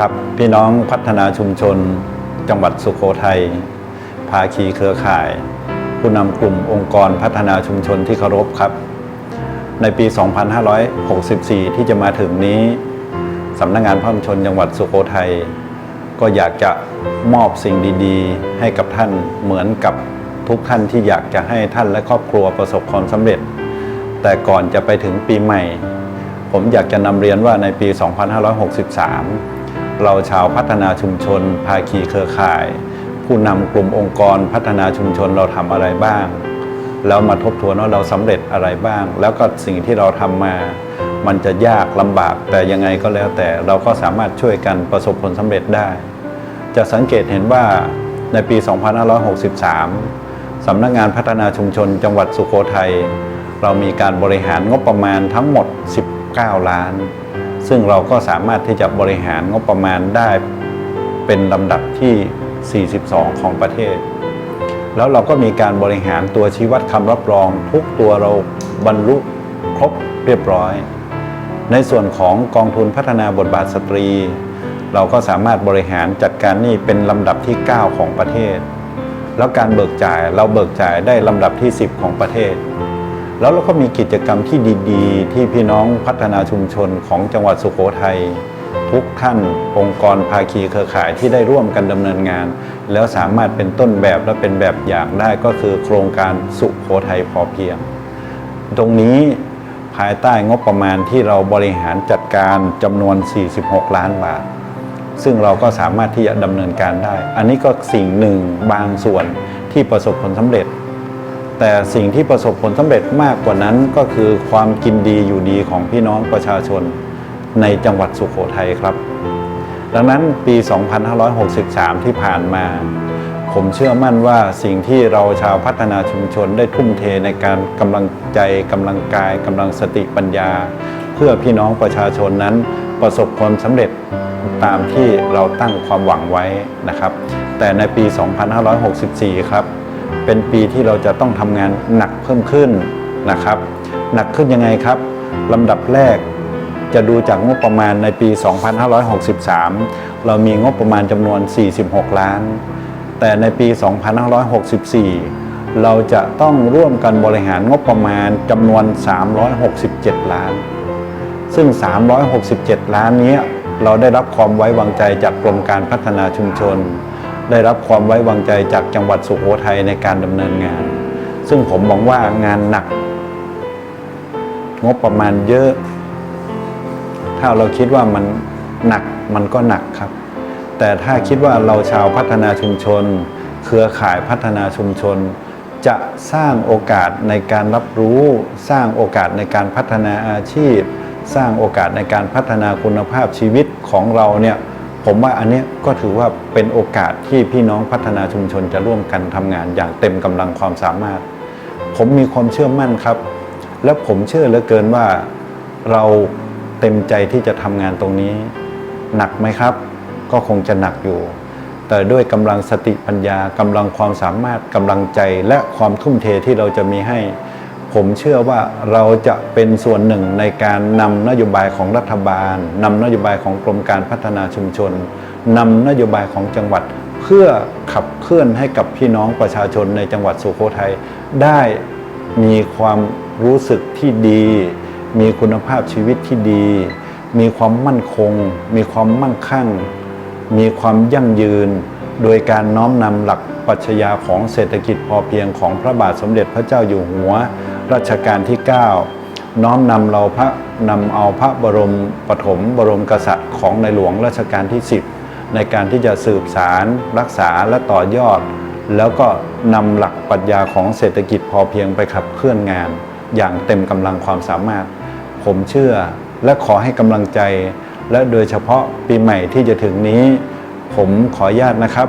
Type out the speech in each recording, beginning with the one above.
ครับ พี่น้องพัฒนาชุมชน จังหวัดสุโขทัยภาคีเครือข่าย ผู้นำกลุ่มองค์กรพัฒนาชุมชนที่เคารพครับ ในปี 2564 ที่จะมาถึงนี้สำนักงานพระมชนจังหวัดสุโขทัยก็อยากจะมอบสิ่งดีๆ ให้กับท่านเหมือนกับทุกท่านที่อยากจะให้ท่านและครอบครัวประสบความสำเร็จ แต่ก่อนจะไปถึงปีใหม่ ผมอยากจะนำเรียนว่าในปี 2563 เราชาวพัฒนาชุมชน ภาคีเครือข่าย ผู้นำกลุ่มองค์กรพัฒนาชุมชนเราทำอะไรบ้าง แล้วมาทบทวนว่าเราสำเร็จอะไรบ้าง แล้วก็สิ่งที่เราทำมา มันจะยากลำบากแต่ยังไงก็แล้วแต่เราก็สามารถช่วยกันประสบผลสำเร็จได้ จะสังเกตเห็นว่าในปี 2563 สำนักงานพัฒนาชุมชน จังหวัดสุโขทัยเรามีการบริหารงบประมาณทั้งหมด 19 ล้าน ซึ่งเราก็สามารถที่จะบริหารงบประมาณได้เป็นลำดับที่ 42 ของประเทศ แล้วเราก็มีการบริหารตัวชี้วัดคำรับรอง ทุกตัวเราบรรลุครบเรียบร้อย ในส่วนของกองทุนพัฒนาบทบาทสตรี เราก็สามารถบริหารจัดการนี้เป็นลำดับที่ 9 ของประเทศ แล้วการเบิกจ่ายเราเบิกจ่ายได้ลำดับที่ 10 ของประเทศ แล้วเราก็มีกิจกรรมที่ดีๆ ที่พี่น้องพัฒนาชุมชนของจังหวัดสุโขทัยทุกท่านองค์กรภาคีเครือข่ายที่ได้ร่วมกันดำเนินงาน แล้วสามารถเป็นต้นแบบและเป็นแบบอย่างได้ก็คือโครงการสุโขทัยพอเพียง ตรงนี้ภายใต้งบประมาณที่เราบริหารจัดการจำนวน 46 ล้านบาท ซึ่งเราก็สามารถที่จะดำเนินการได้ อันนี้ก็สิ่งหนึ่งบางส่วนที่ประสบผลสำเร็จ แต่สิ่งที่ประสบผลสำเร็จมากกว่านั้นก็คือความกินดีอยู่ดีของพี่น้องประชาชนในจังหวัดสุโขทัยครับ ดังนั้นปี 2563 ที่ผ่านมา ผมเชื่อมั่นว่าสิ่งที่เราชาวพัฒนาชุมชนได้ทุ่มเทในการกำลังใจกำลังกายกำลังสติปัญญา เพื่อพี่น้องประชาชนนั้นประสบความสำเร็จตามที่เราตั้งความหวังไว้นะครับ แต่ในปี 2564 ครับ เป็นปีที่เราจะต้องทำงานหนักเพิ่มขึ้นนะครับ หนักขึ้นยังไงครับลำดับแรกจะดูจากงบประมาณในปี 2563 เรามีงบประมาณจำนวน 46 ล้าน แต่ในปี 2564 เราจะต้องร่วมกันบริหารงบประมาณจำนวน 367 ล้าน ซึ่ง 367 ล้านนี้เราได้รับความไว้วางใจจากกรมการพัฒนาชุมชน ได้รับความไว้วางใจจากจังหวัดสุโขทัยในการดำเนินงาน ซึ่งผมมองว่างานหนัก งบประมาณเยอะ ถ้าเราคิดว่ามันหนักมันก็หนักครับ แต่ถ้าคิดว่าเราชาวพัฒนาชุมชน เครือข่ายพัฒนาชุมชน จะสร้างโอกาสในการรับรู้ สร้างโอกาสในการพัฒนาอาชีพ สร้างโอกาสในการพัฒนาคุณภาพชีวิตของเราเนี่ย ผมว่าอันนี้ก็ถือว่าเป็นโอกาสที่พี่น้องพัฒนาชุมชนจะร่วมกันทำงานอย่างเต็มกำลังความสามารถ ผมมีความเชื่อมั่นครับ และผมเชื่อเหลือเกินว่าเราเต็มใจที่จะทำงานตรงนี้ หนักไหมครับ ก็คงจะหนักอยู่ แต่ด้วยกำลังสติปัญญากำลังความสามารถกำลังใจและความทุ่มเทที่เราจะมีให้ ผมเชื่อว่าเราจะเป็นส่วนหนึ่งในการนำนโยบายของรัฐบาลนำนโยบายของกรมการพัฒนาชุมชนนำนโยบายของจังหวัด เพื่อขับเคลื่อนให้กับพี่น้องประชาชนในจังหวัดสุโขทัยได้มีความรู้สึกที่ดี มีคุณภาพชีวิตที่ดี มีความมั่นคง มีความมั่งคั่ง มีความยั่งยืน โดยการน้อมนำหลักปรัชญาของเศรษฐกิจพอเพียงของพระบาทสมเด็จพระเจ้าอยู่หัว รัชกาลที่ 9 น้อมนำเราพระนำเอาพระบรมปฐมบรมกษัตริย์ของในหลวงรัชกาลที่ 10 ในการที่จะสืบสารรักษาและต่อยอด แล้วก็นำหลักปรัชญาของเศรษฐกิจพอเพียงไปขับเคลื่อนงาน อย่างเต็มกำลังความสามารถ ผมเชื่อและขอให้กำลังใจ และโดยเฉพาะปีใหม่ที่จะถึงนี้ ผมขออนุญาตนะครับ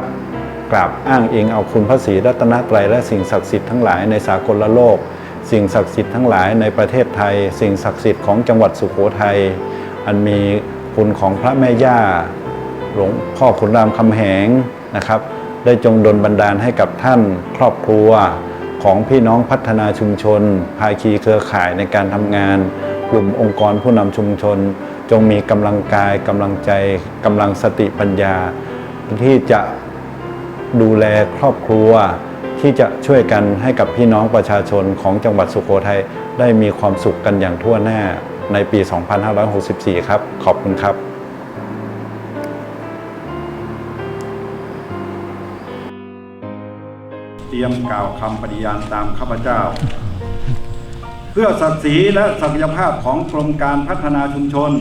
กราบอ้างอิงเอาคุณพระศรีรัตนตรัยและสิ่งศักดิ์สิทธิ์ทั้งหลายในสากลโลก สิ่งศักดิ์สิทธิ์ทั้งหลายในประเทศไทย สิ่งศักดิ์สิทธิ์ของจังหวัดสุโขทัยอันมีคุณของพระแม่ย่าหลวงพ่อขุนรามคำแหงนะครับ ได้จงดลบันดาลให้กับท่านครอบครัวของพี่น้องพัฒนาชุมชน ภาคีเครือข่ายในการทำงาน กลุ่มองค์กรผู้นำชุมชน จงมีกำลังกายกำลังใจกำลังสติปัญญา ที่จะดูแลครอบครัว ที่จะช่วยกันให้กับพี่น้องประชาชนของจังหวัดสุโขทัยได้มีความสุขกันอย่างทั่วหน้าในปี 2564 ครับ ขอบคุณครับเตรียมกล่าวคำปฏิญาณตามข้าพเจ้า เพื่อศักดิ์ศรีและศักยภาพของกรมการพัฒนาชุมชน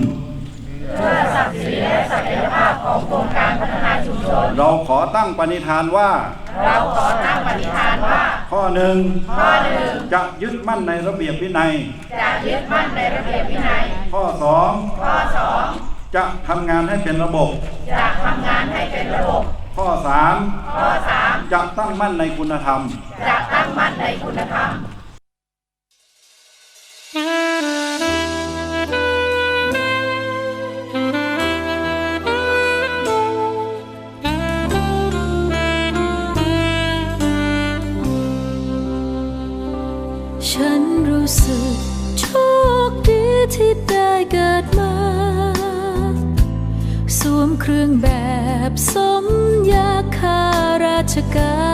เพื่อศักดิ์ศรีและศักยภาพของกรมการพัฒนาชุมชน เราขอตั้งปณิธานว่า เราขอตั้งปณิธานว่าข้อหนึ่งข้อหนึ่งจะยึดมั่นในระเบียบวินัย จะยึดมั่นในระเบียบวินัย ข้อสองข้อสองจะทำงานให้เป็นระบบ จะทำงานให้เป็นระบบ ข้อสามข้อสามจะตั้งมั่นในคุณธรรม ฉันรู้สึกโชคดีที่ได้เกิดมา สวมเครื่องแบบสมยาคาราชการ